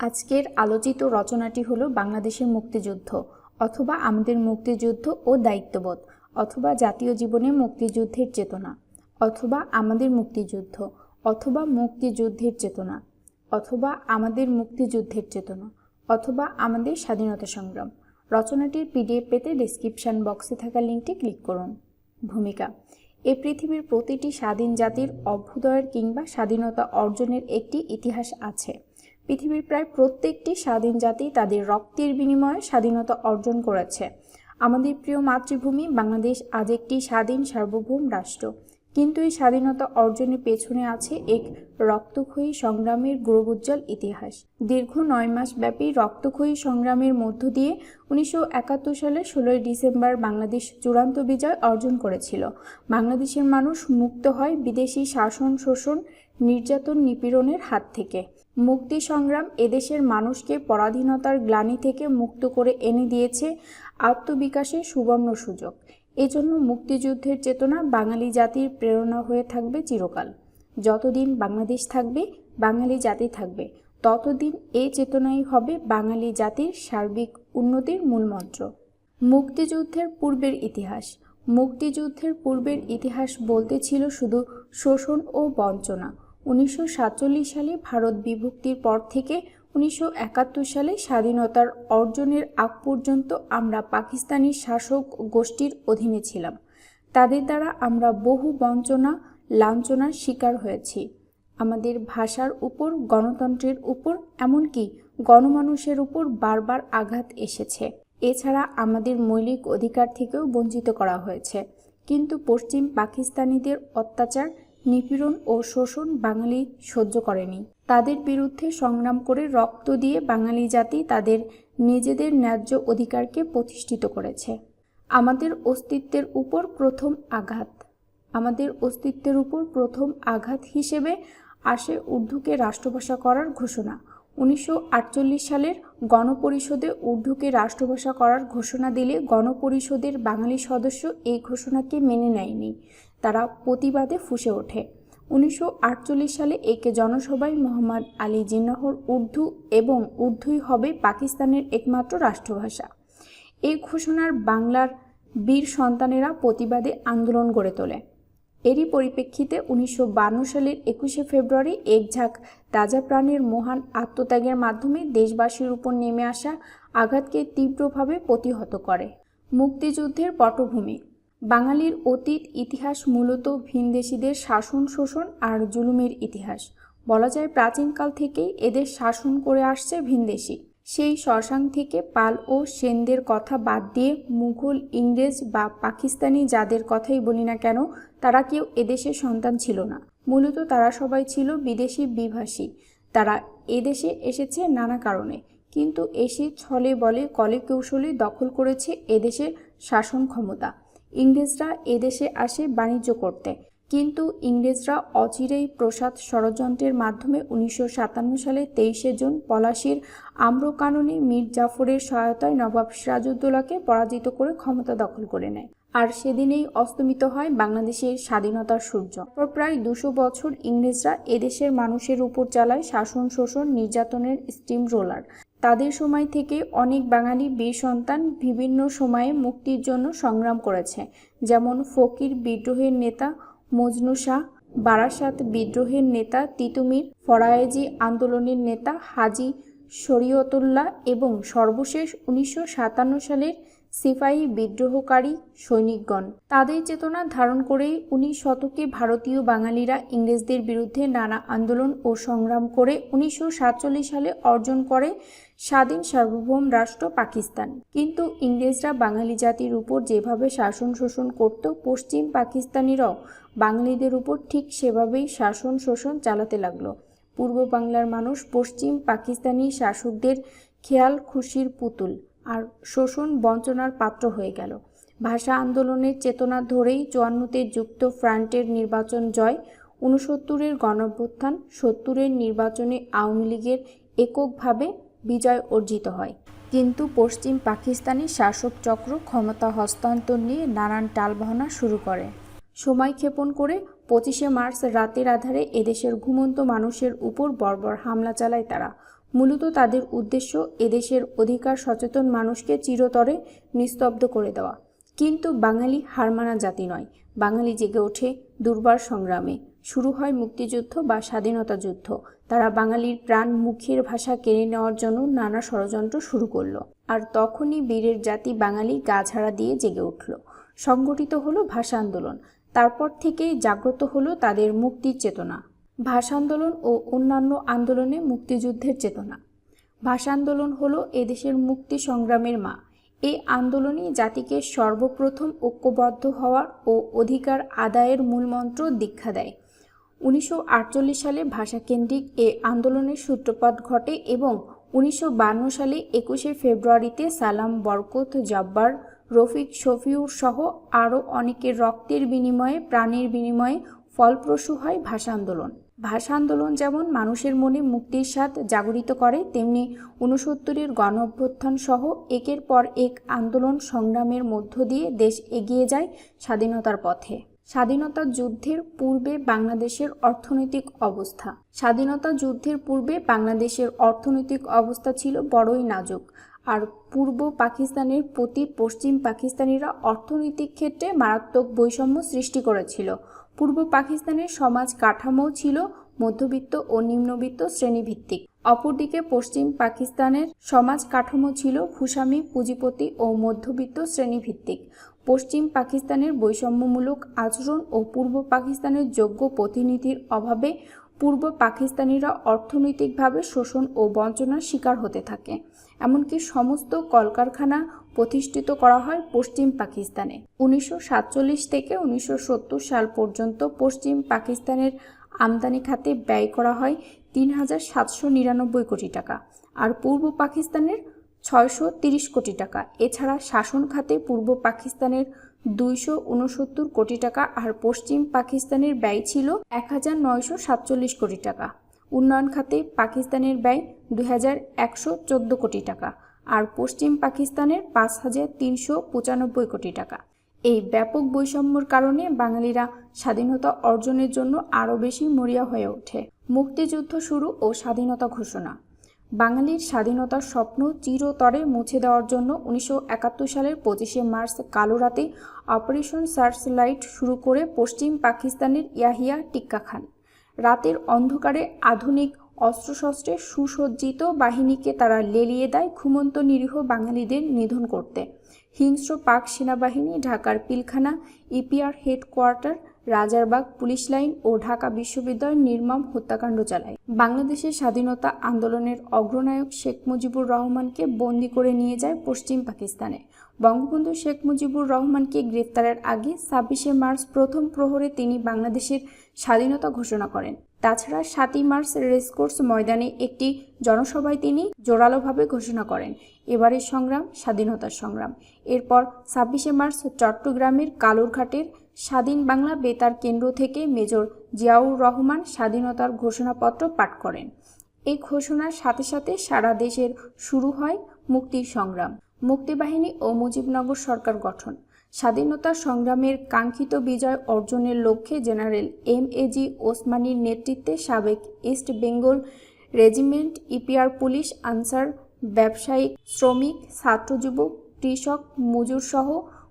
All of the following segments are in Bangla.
আজকের আলোচিত রচনাটি হলো বাংলাদেশের মুক্তিযুদ্ধ, অথবা আমাদের মুক্তিযুদ্ধ ও দায়িত্ববোধ, অথবা জাতীয় জীবনে মুক্তিযুদ্ধের চেতনা, অথবা আমাদের মুক্তিযুদ্ধ, অথবা মুক্তিযুদ্ধের চেতনা, অথবা আমাদের মুক্তিযুদ্ধের চেতনা, অথবা আমাদের স্বাধীনতা সংগ্রাম। রচনাটির পিডিএফ পেতে ডেসক্রিপশন বক্সে থাকা লিঙ্কটি ক্লিক করুন। ভূমিকা, এ পৃথিবীর প্রতিটি স্বাধীন জাতির অভ্যুদয়ের কিংবা স্বাধীনতা অর্জনের একটি ইতিহাস আছে। পৃথিবীর প্রায় প্রত্যেকটি স্বাধীন জাতি তাদের রক্তের বিনিময়ে স্বাধীনতা অর্জন করেছে। আমাদের প্রিয় মাতৃভূমি বাংলাদেশ আজ একটি স্বাধীন সার্বভৌম রাষ্ট্র। কিন্তু এই স্বাধীনতা অর্জনের পেছনে আছে এক রক্তক্ষয়ী সংগ্রামের গৌরবোজ্জ্বল ইতিহাস। দীর্ঘ নয় মাস ব্যাপী রক্তক্ষয়ী সংগ্রামের মধ্য দিয়ে উনিশশো একাত্তর সালের ষোলোই ডিসেম্বর বাংলাদেশ চূড়ান্ত বিজয় অর্জন করেছিল। বাংলাদেশের মানুষ মুক্ত হয় বিদেশি শাসন শোষণ নির্যাতন নিপীড়নের হাত থেকে। মুক্তি সংগ্রাম এদেশের মানুষকে পরাধীনতার গ্লানি থেকে মুক্ত করে এনে দিয়েছে আত্মবিকাশের সুবর্ণ সুযোগ। এজন্য মুক্তিযুদ্ধের চেতনা বাঙালি জাতির প্রেরণা হয়ে থাকবে চিরকাল। যতদিন বাংলাদেশ থাকবে, বাঙালি জাতি থাকবে, ততদিন এই চেতনাই হবে বাঙালি জাতির সার্বিক উন্নতির মূলমন্ত্র মুক্তিযুদ্ধের পূর্বের ইতিহাস। মুক্তিযুদ্ধের পূর্বের ইতিহাস বলতে ছিল শুধু শোষণ ও বঞ্চনা। উনিশশো সাতচল্লিশ সালে ভারত বিভক্তির পর থেকে উনিশশো একাত্তর সালে স্বাধীনতার অর্জনের আগ পর্যন্ত আমরা পাকিস্তানি শাসক গোষ্ঠীর অধীনে ছিলাম। তাদের দ্বারা আমরা বহু বঞ্চনা, লাঞ্ছনার শিকার হয়েছি। আমাদের ভাষার উপর, গণতন্ত্রের উপর, এমনকি গণমানুষের উপর বারবার আঘাত এসেছে। এছাড়া আমাদের মৌলিক অধিকার থেকেও বঞ্চিত করা হয়েছে। কিন্তু পশ্চিম পাকিস্তানিদের অত্যাচার নিপীড়ন ও শোষণ বাঙালি সহ্য করেনি। তাদের বিরুদ্ধে সংগ্রাম করে রক্ত দিয়ে বাঙালি জাতি তাদের নিজেদের ন্যায্য অধিকারকে প্রতিষ্ঠিত করেছে। আমাদের অস্তিত্বের উপর প্রথম আঘাত। আমাদের অস্তিত্বের উপর প্রথম আঘাত হিসেবে আসে উর্দুকে রাষ্ট্রভাষা করার ঘোষণা। উনিশশো আটচল্লিশ সালের গণপরিষদে উর্দুকে রাষ্ট্রভাষা করার ঘোষণা দিলে গণপরিষদের বাঙালি সদস্য এই ঘোষণাকে মেনে নেয়নি। তারা প্রতিবাদে ফুসে ওঠে। উনিশশো আটচল্লিশ সালে একে জনসভায় মোহাম্মদ আলী জিন্নাহর উর্দু এবং উর্দুই হবে পাকিস্তানের একমাত্র রাষ্ট্রভাষা। এই ঘোষণার বাংলার বীর সন্তানেরা প্রতিবাদে আন্দোলন গড়ে তোলে। এরই পরিপ্রেক্ষিতে উনিশশো সালের একুশে ফেব্রুয়ারি এক ঝাঁক তাজা প্রাণের মহান আত্মত্যাগের মাধ্যমে দেশবাসীর উপর নেমে আসা আঘাতকে তীব্রভাবে প্রতিহত করে। মুক্তিযুদ্ধের পটভূমি বাঙালির অতীত ইতিহাস মূলত ভিনদেশীদের শাসন শোষণ আর জুলুমের ইতিহাস। বলা যায় প্রাচীনকাল থেকেই এদের শাসন করে আসছে ভিনদেশী। সেই শ্মশান থেকে পাল ও সেনদের কথা বাদ দিয়ে মুঘল, ইংরেজ বা পাকিস্তানি যাদের কথাই বলি না কেন, তারা কেউ এদেশের সন্তান ছিল না। মূলত তারা সবাই ছিল বিদেশি বিভাষী। তারা এদেশে এসেছে নানা কারণে। কিন্তু এসে ছলে বলে কলে কৌশলে দখল করেছে এদেশের শাসন ক্ষমতা। ইংরেজরা এদেশে আসে বাণিজ্য করতে। কিন্তু ইংরেজরা অচিরেই প্রসাদ ষড়যন্ত্রের মাধ্যমে উনিশশো সাতান্ন সালে তেইশে জুন পলাশির আম্রকাননে মীর জাফরের সহায়তায় নবাব সিরাজউদ্দৌলাকে পরাজিত করে ক্ষমতা দখল করে নেয়। আর সেদিনেই অস্তমিত হয় বাংলাদেশের স্বাধীনতার সূর্য। প্রায় দুশো বছর ইংরেজরা এদেশের মানুষের উপর চালায় শাসন শোষণ নির্যাতনের স্টিম রোলার। তাদের সময় থেকে অনেক বাঙালি বীর সন্তান বিভিন্ন সময়ে মুক্তির জন্য সংগ্রাম করেছে। যেমন ফকির বিদ্রোহের নেতা মজনু শাহ, বারাসাত বিদ্রোহের নেতা তিতুমির, ফরায়েজি আন্দোলনের নেতা হাজি শরীয়তুল্লাহ এবং সর্বশেষ উনিশশো সাতান্ন সালের সিপাহী বিদ্রোহকারী সৈনিকগণ। তাদের চেতনা ধারণ করেই উনিশ শতকে ভারতীয় বাঙালিরা ইংরেজদের বিরুদ্ধে নানা আন্দোলন ও সংগ্রাম করে উনিশশো সাতচল্লিশ সালে অর্জন করে স্বাধীন সার্বভৌম রাষ্ট্র পাকিস্তান। কিন্তু ইংরেজরা বাঙালি জাতির উপর যেভাবে শাসন শোষণ করত, পশ্চিম পাকিস্তানিরাও বাঙালিদের উপর ঠিক সেভাবেই শাসন শোষণ চালাতে লাগল। পূর্ব বাংলার মানুষ পশ্চিম পাকিস্তানি শাসকদের খেয়াল খুশির পুতুল আর শোষণ বঞ্চনার পাত্র হয়ে গেল। ভাষা আন্দোলনের চেতনা ধরেই চুয়ান্নতে যুক্ত ফ্রান্টের নির্বাচন জয় উনসত্তরের গণভ্যুত্থান সত্তরের নির্বাচনে আওয়ামী লীগের এককভাবে বিজয় অর্জিত হয়। কিন্তু পশ্চিম পাকিস্তানি শাসক চক্র ক্ষমতা হস্তান্তর নিয়ে নানান টালবাহনা শুরু করে। সময় ক্ষেপণ করে পঁচিশে মার্চ রাতের আধারে এদেশের ঘুমন্ত মানুষের উপর বর্বর হামলা চালায় তারা। মূলত তাদের উদ্দেশ্য এদেশের অধিকার সচেতন মানুষকে চিরতরে নিস্তব্ধ করে দেওয়া। কিন্তু বাঙালি হার মানা জাতি নয়। বাঙালি জেগে ওঠে দুর্বার সংগ্রামে। শুরু হয় মুক্তিযুদ্ধ বা স্বাধীনতা যুদ্ধ। তারা বাঙালির প্রাণ মুখের ভাষা কেড়ে নেওয়ার জন্য নানা ষড়যন্ত্র শুরু করল। আর তখনই বীরের জাতি বাঙালি গা ঝাড়া দিয়ে জেগে উঠল। সংগঠিত হলো ভাষা আন্দোলন। তারপর থেকেই জাগ্রত হলো তাদের মুক্তির চেতনা। ভাষা আন্দোলন ও অন্যান্য আন্দোলনে মুক্তিযুদ্ধের চেতনা। ভাষা আন্দোলন হলো এদেশের মুক্তি সংগ্রামের মা। এই আন্দোলনই জাতিকে সর্বপ্রথম ঐক্যবদ্ধ হওয়ার ও অধিকার আদায়ের মূলমন্ত্র দীক্ষা দেয়। উনিশশো আটচল্লিশ সালে ভাষাকেন্দ্রিক এ আন্দোলনের সূত্রপাত ঘটে এবং উনিশশো সালে একুশে ফেব্রুয়ারিতে সালাম বরকত জব্বার, রফিক শফিউর সহ আরও অনেকের রক্তের বিনিময়ে, প্রাণের বিনিময়ে ফলপ্রসূ হয় ভাষা আন্দোলন। ভাষা আন্দোলন যেমন মানুষের মনে মুক্তির স্বাদ জাগরিত করে, তেমনি ঊনসত্তরের গণঅভ্যুত্থান সহ একের পর এক আন্দোলন সংগ্রামের মধ্য দিয়ে দেশ এগিয়ে যায় স্বাধীনতার পথে। স্বাধীনতা যুদ্ধের পূর্বে বাংলাদেশের অর্থনৈতিক অবস্থা। স্বাধীনতা যুদ্ধের পূর্বে বাংলাদেশের অর্থনৈতিক অবস্থা ছিল বড়ই নাজুক। আর পূর্ব পাকিস্তানের প্রতি পশ্চিম পাকিস্তানিরা অর্থনৈতিক ক্ষেত্রে মারাত্মক বৈষম্য সৃষ্টি করেছিল। পূর্ব পাকিস্তানের সমাজ কাঠামো ছিল মধ্যবিত্ত ও নিম্নবিত্ত শ্রেণীভিত্তিক। অপরদিকে পশ্চিম পাকিস্তানের সমাজ কাঠামো ছিল ভূস্বামী, পুঁজিপতি ও মধ্যবিত্ত শ্রেণীভিত্তিক। পশ্চিম পাকিস্তানের বৈষম্যমূলক আচরণ ও পূর্ব পাকিস্তানের যোগ্য প্রতিনিধির অভাবে পূর্ব পাকিস্তানিরা অর্থনৈতিকভাবে শোষণ ও বঞ্চনার শিকার হতে থাকে। এমনকি সমস্ত কলকারখানা প্রতিষ্ঠিত করা হয় পশ্চিম পাকিস্তানে। উনিশশো সাতচল্লিশ থেকে উনিশশো সত্তর সাল পর্যন্ত পশ্চিম পাকিস্তানের আমদানি খাতে ব্যয় করা হয় তিন হাজার সাতশো নিরানব্বই কোটি টাকা। আর পূর্ব পাকিস্তানের ছয়শো তিরিশ কোটি টাকা। এছাড়া শাসন খাতে পূর্ব পাকিস্তানের দুইশো উনসত্তর কোটি টাকা আর পশ্চিম পাকিস্তানের ব্যয় ছিল এক হাজার নয়শো সাতচল্লিশ কোটি টাকা। উন্নয়ন খাতে পাকিস্তানের ব্যয় দুই হাজার একশো চোদ্দ কোটি টাকা আর পশ্চিম পাকিস্তানের পাঁচ হাজার তিনশো পঁচানব্বই কোটি টাকা। এই ব্যাপক বৈষম্যর কারণে বাঙালিরা স্বাধীনতা অর্জনের জন্য আরও বেশি মরিয়া হয়ে ওঠে। মুক্তিযুদ্ধ শুরু ও স্বাধীনতা ঘোষণা। বাঙালির স্বাধীনতার স্বপ্ন চিরতরে মুছে দেওয়ার জন্য উনিশশো একাত্তর সালের পঁচিশে মার্চ কালো রাতে অপারেশন সার্চ লাইট শুরু করে পশ্চিম পাকিস্তানের ইয়াহিয়া টিক্কা খান রাতের অন্ধকারে আধুনিক অস্ত্রশস্ত্রে সুসজ্জিত বাহিনীকে তারা লেলিয়ে দেয় ঘুমন্ত নিরীহ বাঙালিদের নিধন করতে। হিংস্র পাক সেনাবাহিনী ঢাকার Pilkhana, EPR headquarter Rajarbag police line ও ঢাকা বিশ্ববিদ্যালয় নির্মম হত্যাকাণ্ড চালায়। বাংলাদেশের স্বাধীনতা আন্দোলনের অগ্রনায়ক শেখ মুজিবুর রহমানকে বন্দি করে নিয়ে যায় পশ্চিম পাকিস্তানে। বঙ্গবন্ধু শেখ মুজিবুর রহমানকে গ্রেফতারের আগে ছাব্বিশে মার্চ প্রথম প্রহরে তিনি বাংলাদেশের স্বাধীনতা ঘোষণা করেন। তাছাড়া সাতই মার্চ রেসকোর্স ময়দানে একটি জনসভায় তিনি জোরালোভাবে ঘোষণা করেন, এবারের সংগ্রাম স্বাধীনতার সংগ্রাম। এরপর ছাব্বিশে মার্চ চট্টগ্রামের কালুরঘাটের স্বাধীন বাংলা বেতার কেন্দ্র থেকে মেজর জিয়াউর রহমান স্বাধীনতার ঘোষণাপত্র পাঠ করেন। এই ঘোষণার সাথে সাথে সারা দেশের শুরু হয় মুক্তির সংগ্রাম, মুক্তিবাহিনী ও মুজিবনগর সরকার গঠন। স্বাধীনতা সংগ্রামের কাঙ্ক্ষিত বিজয় অর্জনের লক্ষ্যে জেনারেল এম এ জি ওসমানীর নেতৃত্বে সাবেক east Bengal regiment, EPR police, Ansar ব্যবসায়িক শ্রমিক, ছাত্র, যুবক, কৃষক, মজুর সহ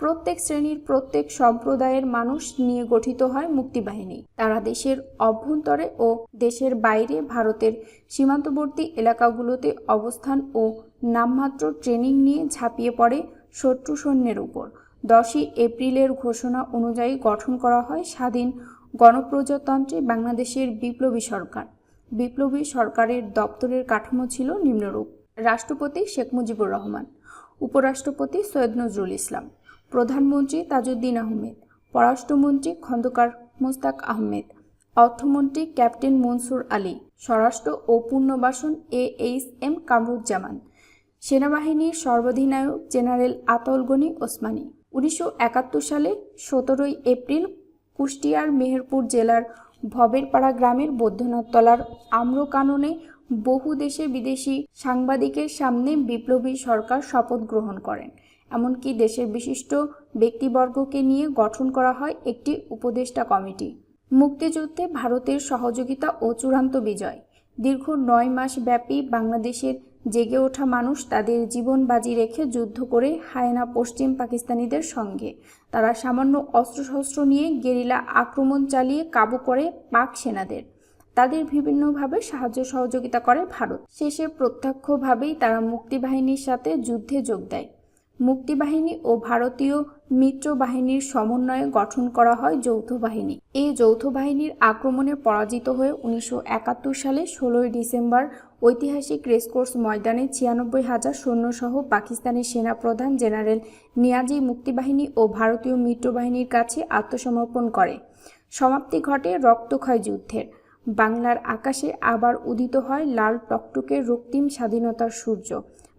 প্রত্যেক শ্রেণির প্রত্যেক সম্প্রদায়ের মানুষ নিয়ে গঠিত হয় মুক্তিবাহিনী। তারা দেশের অভ্যন্তরে ও দেশের বাইরে ভারতের সীমান্তবর্তী এলাকাগুলোতে অবস্থান ও নামমাত্র ট্রেনিং নিয়ে ঝাঁপিয়ে পড়ে শত্রু সৈন্যের উপর। দশই এপ্রিলের ঘোষণা অনুযায়ী গঠন করা হয় স্বাধীন গণপ্রজাতন্ত্রে বাংলাদেশের বিপ্লবী সরকার। বিপ্লবী সরকারের দপ্তরের কাঠামো ছিল নিম্নরূপ। রাষ্ট্রপতি শেখ মুজিবুর রহমান, উপরাষ্ট্রপতি সৈয়দ নজরুল ইসলাম প্রধানমন্ত্রী তাজউদ্দিন আহমেদ, পররাষ্ট্রমন্ত্রী খন্দকার মোস্তাক আহমেদ, অর্থমন্ত্রী ক্যাপ্টেন মনসুর আলী, স্বরাষ্ট্র ও পুনর্বাসন এ এইচ এম কামরুজ্জামান, সেনাবাহিনীর সর্বাধিনায়ক জেনারেল আতল গনি ওসমানী। উনিশশো একাত্তর সালে সতেরোই এপ্রিল কুষ্টিয়ার মেহেরপুর জেলার ভবেরপাড়া গ্রামের বৈদ্যনাথতলার আম্রকাননে বহু দেশে বিদেশি সাংবাদিকের সামনে বিপ্লবী সরকার শপথ গ্রহণ করেন। এমনকি দেশের বিশিষ্ট ব্যক্তিবর্গকে নিয়ে গঠন করা হয় একটি উপদেষ্টা কমিটি। মুক্তিযুদ্ধে ভারতের সহযোগিতা ও চূড়ান্ত বিজয়। দীর্ঘ নয় মাস ব্যাপী বাংলাদেশের জেগে ওঠা মানুষ তাদের জীবন বাজি রেখে যুদ্ধ করে হায়না পশ্চিম পাকিস্তানিদের সঙ্গে। তারা সামান্য অস্ত্রশস্ত্র নিয়ে গেরিলা আক্রমণ চালিয়ে কাবু করে পাক সেনাদের। তাদের বিভিন্নভাবে সাহায্য সহযোগিতা করে ভারত। শেষে প্রত্যক্ষভাবেই তারা মুক্তিবাহিনীর সাথে যুদ্ধে যোগ দেয়। মুক্তিবাহিনী ও ভারতীয় মিত্র বাহিনীর সমন্বয়ে গঠন করা হয় যৌথ বাহিনী। এই যৌথ বাহিনীর আক্রমণে পরাজিত হয়ে উনিশশো একাত্তর সালে ষোলোই ডিসেম্বর ঐতিহাসিক রেসকোর্স ময়দানে ছিয়ানব্বই হাজার সৈন্যসহ পাকিস্তানের সেনাপ্রধান জেনারেল নিয়াজি মুক্তিবাহিনী ও ভারতীয় মিত্রবাহিনীর কাছে আত্মসমর্পণ করে। সমাপ্তি ঘটে রক্তক্ষয় যুদ্ধের। বাংলার আকাশে আবার উদিত হয় লাল টকটকে রক্তিম স্বাধীনতার সূর্য।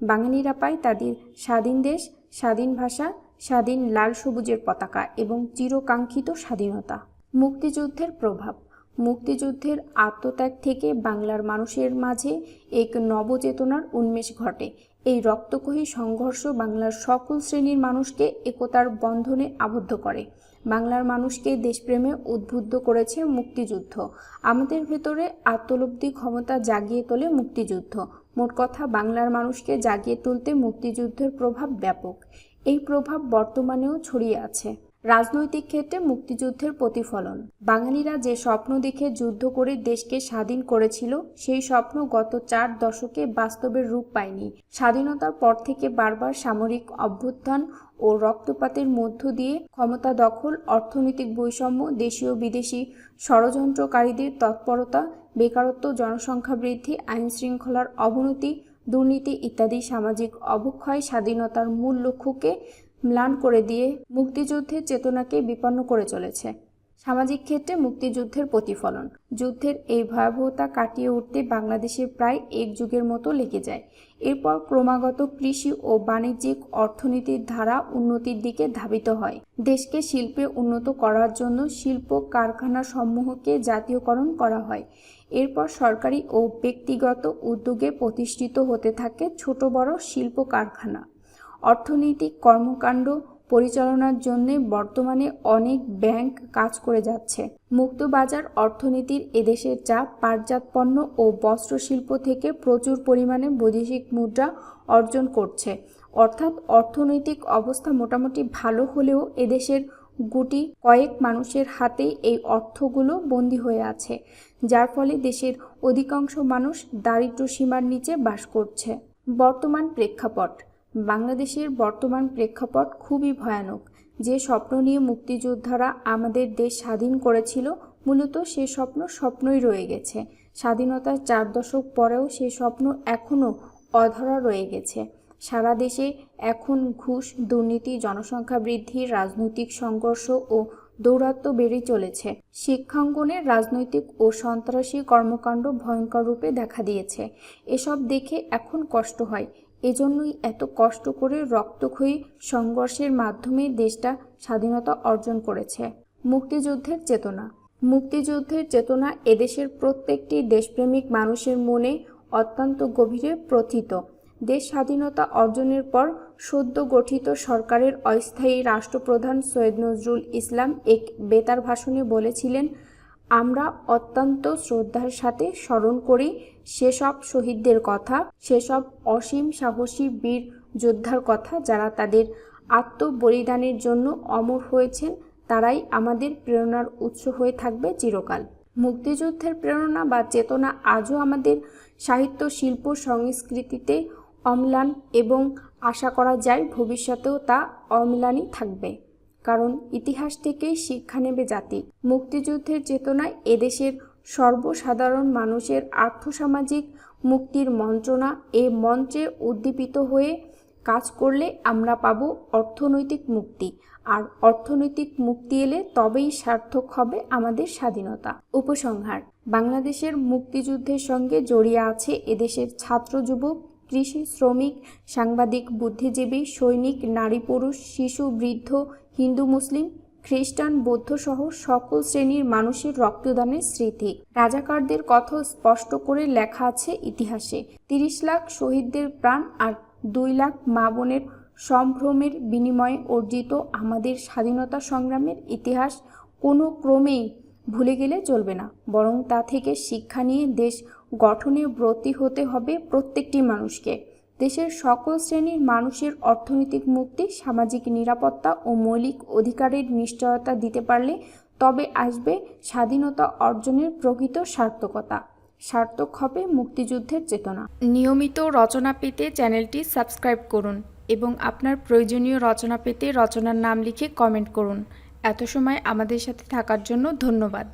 বাঙালিরা পায় তাদের স্বাধীন দেশ, স্বাধীন ভাষা, স্বাধীন লাল সবুজের পতাকা এবং চিরকাঙ্ক্ষিত স্বাধীনতা। মুক্তিযুদ্ধের প্রভাব। মুক্তিযুদ্ধের আত্মত্যাগ থেকে বাংলার মানুষের মাঝে এক নবচেতনার উন্মেষ ঘটে। এই রক্তকহী সংঘর্ষ বাংলার সকল শ্রেণির মানুষকে একতার বন্ধনে আবদ্ধ করে। বাংলার মানুষকে দেশপ্রেমে উদ্বুদ্ধ করেছে মুক্তিযুদ্ধ। আমাদের ভেতরে আত্মলব্ধি ক্ষমতা জাগিয়ে তোলে মুক্তিযুদ্ধ। মোট কথা বাংলার মানুষকে জাগিয়ে তুলতে মুক্তিযুদ্ধের প্রভাব ব্যাপক। এই প্রভাব বর্তমানেও ছড়িয়ে আছে। রাজনৈতিক ক্ষেত্রে মুক্তিযুদ্ধের প্রতিফলন। বাঙালিরা যে স্বপ্ন দেখে যুদ্ধ করে দেশকে স্বাধীন করেছিল, সেই স্বপ্ন গত চার দশকে বাস্তবের রূপ পায়নি। স্বাধীনতার পর থেকে বারবার সামরিক অভ্যুত্থান ও রক্তপাতের মধ্য দিয়ে ক্ষমতা দখল, অর্থনৈতিক বৈষম্য, দেশীয় বিদেশি ষড়যন্ত্রকারীদের তৎপরতা, বেকারত্ব, জনসংখ্যা বৃদ্ধি, আইন শৃঙ্খলার অবনতি, দুর্নীতি ইত্যাদি সামাজিক অবক্ষয় স্বাধীনতার মূল লক্ষ্যকে ম্লান করে দিয়ে মুক্তিযুদ্ধের চেতনাকে বিপন্ন করে চলেছে। সামাজিক ক্ষেত্রে মুক্তিযুদ্ধের প্রতিফলন। যুদ্ধের এই ভয়াবহতা কাটিয়ে উঠতে বাংলাদেশে প্রায় এক যুগের মতো লেগে যায়। এরপর ক্রমাগত কৃষি ও বাণিজ্যিক অর্থনীতির ধারা উন্নতির দিকে ধাবিত হয়। দেশকে শিল্পে উন্নত করার জন্য শিল্প কারখানা সমূহকে জাতীয়করণ করা হয়। এরপর সরকারি ও ব্যক্তিগত উদ্যোগে প্রতিষ্ঠিত হতে থাকে ছোট বড় শিল্প কারখানা। অর্থনৈতিক কর্মকাণ্ড পরিচালনার জন্য বর্তমানে অনেক ব্যাংক কাজ করে যাচ্ছে। মুক্তবাজার অর্থনীতির এদেশের চাপ পাটজাত পণ্য ও বস্ত্র শিল্প থেকে প্রচুর পরিমাণে বৈদেশিক মুদ্রা অর্জন করছে। অর্থাৎ অর্থনৈতিক অবস্থা মোটামুটি ভালো হলেও এদেশের গুটি কয়েক মানুষের হাতেই এই অর্থগুলো বন্দি হয়ে আছে, যার ফলে দেশের অধিকাংশ মানুষ দারিদ্র সীমার নিচে বাস করছে। বর্তমান প্রেক্ষাপট বাংলাদেশের বর্তমান প্রেক্ষাপট খুবই ভয়ানক। যে স্বপ্ন নিয়ে মুক্তিযোদ্ধারা আমাদের দেশ স্বাধীন করেছিল, মূলত সে স্বপ্ন স্বপ্নই রয়ে গেছে। স্বাধীনতার চার দশক পরেও সে স্বপ্ন এখনও অধরা রয়ে গেছে। সারা দেশে এখন ঘুষ, দুর্নীতি, জনসংখ্যা বৃদ্ধি, রাজনৈতিক সংঘর্ষ ও দৌরাত্ম্য বেড়ে চলেছে। শিক্ষাঙ্গনে রাজনৈতিক ও সন্ত্রাসী কর্মকাণ্ড ভয়ঙ্কর রূপে দেখা দিয়েছে। এসব দেখে এখন কষ্ট হয়। এজন্যই এত কষ্ট করে রক্তক্ষয়ী সংঘর্ষের মাধ্যমে দেশটা স্বাধীনতা অর্জন করেছে। মুক্তিযুদ্ধের চেতনা। মুক্তিযুদ্ধের চেতনা এদেশের প্রত্যেকটি দেশপ্রেমিক মানুষের মনে অত্যন্ত গভীরে প্রথিত। দেশ স্বাধীনতা অর্জনের পর সদ্য গঠিত সরকারের অস্থায়ী রাষ্ট্রপ্রধান সৈয়দ নজরুল ইসলাম এক বেতার ভাষণে বলেছিলেন আমরা অত্যন্ত শ্রদ্ধার সাথে স্মরণ করি সেসব শহীদদের কথা, সেসব অসীম সাহসী বীর যোদ্ধার কথা যারা তাদের আত্মবলিদানের জন্য অমর হয়েছেন, তারাই আমাদের প্রেরণার উৎস হয়ে থাকবে চিরকাল। মুক্তিযুদ্ধের প্রেরণা বা চেতনা আজও আমাদের সাহিত্য শিল্প সংস্কৃতিতে অম্লান এবং আশা করা যায় ভবিষ্যতেও তা অম্লানই থাকবে। কারণ ইতিহাস থেকেই শিক্ষা নেবে জাতি। মুক্তিযুদ্ধের চেতনায় এদেশের সর্বসাধারণ মানুষের আর্থসামাজিক মুক্তির মন্ত্রণা এ মঞ্চে উদ্দীপিত হয়ে কাজ করলে আমরা পাব অর্থনৈতিক মুক্তি। আর অর্থনৈতিক মুক্তি এলে তবেই সার্থক হবে আমাদের স্বাধীনতা। উপসংহার, বাংলাদেশের মুক্তিযুদ্ধের সঙ্গে জড়িয়ে আছে এদেশের ছাত্র যুবক, কৃষি শ্রমিক, সাংবাদিক, বুদ্ধিজীবী, সৈনিক, নারী, পুরুষ, শিশু, বৃদ্ধ হিন্দু, মুসলিম, খ্রিস্টান, বৌদ্ধ সহ সকল শ্রেণির মানুষের রক্তদানের স্মৃতি। রাজাকারদের কথা স্পষ্ট করে লেখা আছে ইতিহাসে। তিরিশ লাখ শহীদদের প্রাণ আর দুই লাখ মা বোনের সম্ভ্রমের বিনিময়ে অর্জিত আমাদের স্বাধীনতা সংগ্রামের ইতিহাস কোনো ক্রমেই ভুলে গেলে চলবে না। বরং তা থেকে শিক্ষা নিয়ে দেশ গঠনে ব্রতী হতে হবে প্রত্যেকটি মানুষকে। দেশের সকল শ্রেণির মানুষের অর্থনৈতিক মুক্তি, সামাজিক নিরাপত্তা ও মৌলিক অধিকারের নিশ্চয়তা দিতে পারলে তবে আসবে স্বাধীনতা অর্জনের প্রকৃত সার্থকতা। সার্থক হবে মুক্তিযুদ্ধের চেতনা। নিয়মিত রচনা পেতে চ্যানেলটি সাবস্ক্রাইব করুন এবং আপনার প্রয়োজনীয় রচনা পেতে রচনার নাম লিখে কমেন্ট করুন। এত সময় আমাদের সাথে থাকার জন্য ধন্যবাদ।